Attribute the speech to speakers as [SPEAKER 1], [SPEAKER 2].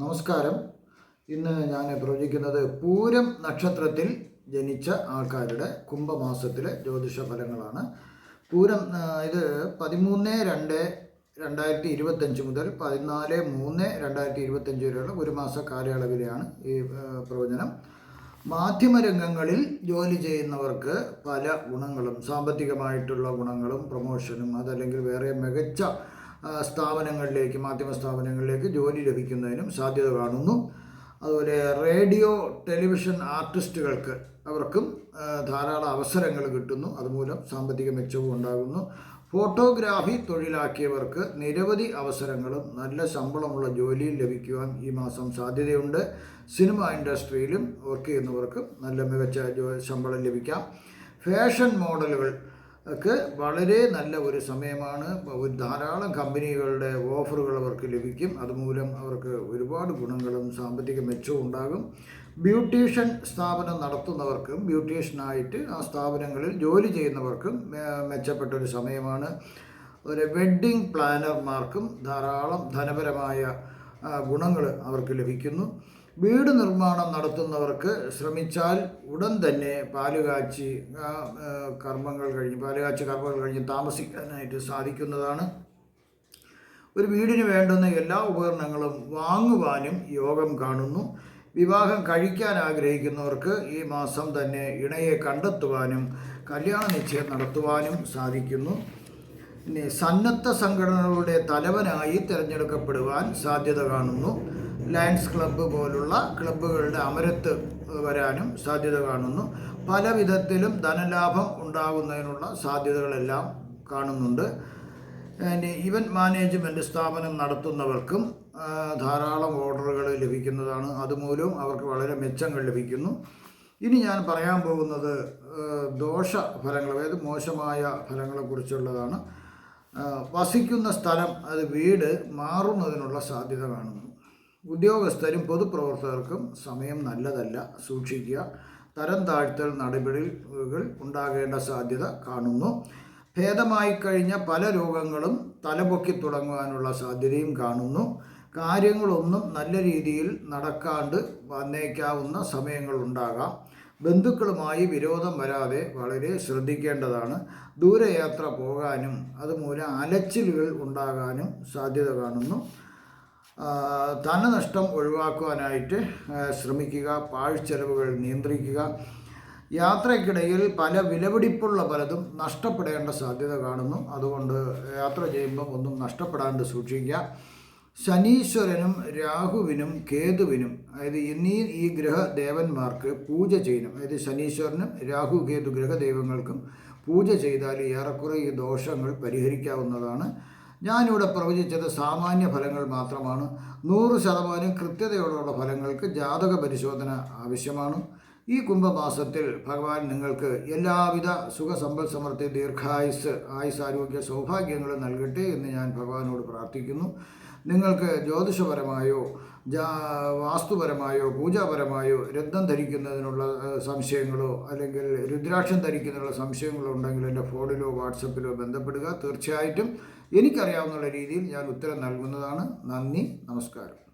[SPEAKER 1] നമസ്കാരം. ഇന്ന് ഞാൻ പ്രവചിക്കുന്നത് പൂരം നക്ഷത്രത്തിൽ ജനിച്ച ആൾക്കാരുടെ കുംഭമാസത്തിലെ ജ്യോതിഷ ഫലങ്ങളാണ്. പൂരം ഇത് പതിമൂന്ന് രണ്ട് രണ്ടായിരത്തി ഇരുപത്തഞ്ച് മുതൽ പതിനാല് മൂന്ന് രണ്ടായിരത്തി ഇരുപത്തഞ്ച് വരെയുള്ള ഒരു മാസ കാലയളവിലെയാണ് ഈ പ്രവചനം. മാധ്യമരംഗങ്ങളിൽ ജോലി ചെയ്യുന്നവർക്ക് പല ഗുണങ്ങളും സാമ്പത്തികമായിട്ടുള്ള ഗുണങ്ങളും പ്രൊമോഷനും അതല്ലെങ്കിൽ വേറെ മികച്ച സ്ഥാപനങ്ങളിലേക്ക് മാധ്യമ സ്ഥാപനങ്ങളിലേക്ക് ജോലി ലഭിക്കുന്നതിനും സാധ്യത കാണുന്നു. അതുപോലെ റേഡിയോ ടെലിവിഷൻ ആർട്ടിസ്റ്റുകൾക്ക് അവർക്കും ധാരാളം അവസരങ്ങൾ കിട്ടുന്നു. അതുമൂലം സാമ്പത്തിക മെച്ചവും ഉണ്ടാകുന്നു. ഫോട്ടോഗ്രാഫി തൊഴിലാക്കിയവർക്ക് നിരവധി അവസരങ്ങളും നല്ല ശമ്പളമുള്ള ജോലിയും ലഭിക്കുവാൻ ഈ മാസം സാധ്യതയുണ്ട്. സിനിമ ഇൻഡസ്ട്രിയിലും വർക്ക് ചെയ്യുന്നവർക്ക് നല്ല മികച്ച ശമ്പളം ലഭിക്കാം. ഫാഷൻ മോഡലുകൾ ഒക്കെ വളരെ നല്ല ഒരു സമയമാണ്. ഒരു ധാരാളം കമ്പനികളുടെ ഓഫറുകൾ അവർക്ക് ലഭിക്കും. അതുമൂലം അവർക്ക് ഒരുപാട് ഗുണങ്ങളും സാമ്പത്തിക മെച്ചവും ഉണ്ടാകും. ബ്യൂട്ടീഷ്യൻ സ്ഥാപനം നടത്തുന്നവർക്കും ബ്യൂട്ടീഷ്യനായിട്ട് ആ സ്ഥാപനങ്ങളിൽ ജോലി ചെയ്യുന്നവർക്കും മെച്ചപ്പെട്ട ഒരു സമയമാണ്. ഒരു വെഡ്ഡിംഗ് പ്ലാനർമാർക്കും ധാരാളം ധനപരമായ ഗുണങ്ങൾ അവർക്ക് ലഭിക്കുന്നു. വീട് നിർമ്മാണം നടത്തുന്നവർക്ക് ശ്രമിച്ചാൽ ഉടൻ തന്നെ പാലുകാച്ചി കർമ്മങ്ങൾ കഴിഞ്ഞ് പാലുകാച്ചി കർമ്മങ്ങൾ കഴിഞ്ഞ് താമസിക്കാനായിട്ട് സാധിക്കുന്നതാണ്. ഒരു വീടിന് വേണ്ടുന്ന എല്ലാ ഉപകരണങ്ങളും വാങ്ങുവാനും യോഗം കാണുന്നു. വിവാഹം കഴിക്കാൻ ആഗ്രഹിക്കുന്നവർക്ക് ഈ മാസം തന്നെ ഇണയെ കണ്ടെത്തുവാനും കല്യാണ നിശ്ചയം നടത്തുവാനും സാധിക്കുന്നു. പിന്നെ സന്നദ്ധ സംഘടനകളുടെ തലവനായി തിരഞ്ഞെടുക്കപ്പെടുവാൻ സാധ്യത കാണുന്നു. ലയൺസ് ക്ലബ്ബ് പോലുള്ള ക്ലബ്ബുകളുടെ അമരത്ത് വരാനും സാധ്യത കാണുന്നു. പല വിധത്തിലും ധനലാഭം ഉണ്ടാകുന്നതിനുള്ള സാധ്യതകളെല്ലാം കാണുന്നുണ്ട്. ഇവന്റ് മാനേജ്മെന്റ് സ്ഥാപനം നടത്തുന്നവർക്കും ധാരാളം ഓർഡറുകൾ ലഭിക്കുന്നതാണ്. അതുമൂലം അവർക്ക് വളരെ മെച്ചങ്ങൾ ലഭിക്കുന്നു. ഇനി ഞാൻ പറയാൻ പോകുന്നത് ദോഷ ഫലങ്ങൾ അതായത് മോശമായ ഫലങ്ങളെക്കുറിച്ചുള്ളതാണ് വസിക്കുന്ന സ്ഥലം അത് വീട് മാറുന്നതിനുള്ള സാധ്യത കാണുന്നു. ഉദ്യോഗസ്ഥരും പൊതുപ്രവർത്തകർക്കും സമയം നല്ലതല്ല. സൂക്ഷിക്കുക. തരം താഴ്ത്തൽ നടപടികൾ ഉണ്ടാകേണ്ട സാധ്യത കാണുന്നു. ഭേദമായി കഴിഞ്ഞ പല രോഗങ്ങളും തലപൊക്കി തുടങ്ങുവാനുള്ള സാധ്യതയും കാണുന്നു. കാര്യങ്ങളൊന്നും നല്ല രീതിയിൽ നടക്കാണ്ട് വന്നേക്കാവുന്ന സമയങ്ങളുണ്ടാകാം ബന്ധുക്കളുമായി വിരോധം വരാതെ വളരെ ശ്രദ്ധിക്കേണ്ടതാണ്. ദൂരയാത്ര പോകാനും അതുമൂലം അലച്ചിലുകൾ ഉണ്ടാകാനും സാധ്യത കാണുന്നു. ധനനഷ്ടം ഒഴിവാക്കുവാനായിട്ട് ശ്രമിക്കുക പാഴ്ചെലവുകൾ നിയന്ത്രിക്കുക. യാത്രയ്ക്കിടയിൽ പല വിലപിടിപ്പുള്ള പലതും നഷ്ടപ്പെടേണ്ട സാധ്യത കാണുന്നു. അതുകൊണ്ട് യാത്ര ചെയ്യുമ്പോൾ ഒന്നും നഷ്ടപ്പെടാണ്ട് സൂക്ഷിക്കുക. ശനീശ്വരനും രാഹുവിനും കേതുവിനും അതായത് എന്നീ ഈ ഗ്രഹദേവന്മാർക്ക് പൂജ ചെയ്യണം. അതായത് ശനീശ്വരനും രാഹു കേതു ഗ്രഹദൈവങ്ങൾക്കും പൂജ ചെയ്താൽ ഏറെക്കുറെ ഈ ദോഷങ്ങൾ പരിഹരിക്കാവുന്നതാണ്. ഞാനിവിടെ പ്രവചിച്ചത് സാമാന്യ ഫലങ്ങൾ മാത്രമാണ്. നൂറ് ശതമാനം കൃത്യതയോടുള്ള ഫലങ്ങൾക്ക് ജാതക പരിശോധന ആവശ്യമാണ്. ഈ കുംഭമാസത്തിൽ ഭഗവാൻ നിങ്ങൾക്ക് എല്ലാവിധ സുഖസമ്പൽ സമൃദ്ധി ദീർഘായുസ് ആയുസ് ആരോഗ്യ സൗഭാഗ്യങ്ങളും നൽകട്ടെ എന്ന് ഞാൻ ഭഗവാനോട് പ്രാർത്ഥിക്കുന്നു. നിങ്ങൾക്ക് ജ്യോതിഷപരമായോ വാസ്തുപരമായോ പൂജാപരമായോ രത്നം ധരിക്കുന്നതിനുള്ള സംശയങ്ങളോ അല്ലെങ്കിൽ രുദ്രാക്ഷം ധരിക്കുന്നതിനുള്ള സംശയങ്ങളോ ഉണ്ടെങ്കിൽ എന്റെ ഫോണിലോ വാട്സപ്പിലോ ബന്ധപ്പെടുക. തീർച്ചയായിട്ടും എനിക്കറിയാവുന്ന രീതിയിൽ ഞാൻ ഉത്തരം നൽകുന്നതാണ്. നന്ദി നമസ്കാരം.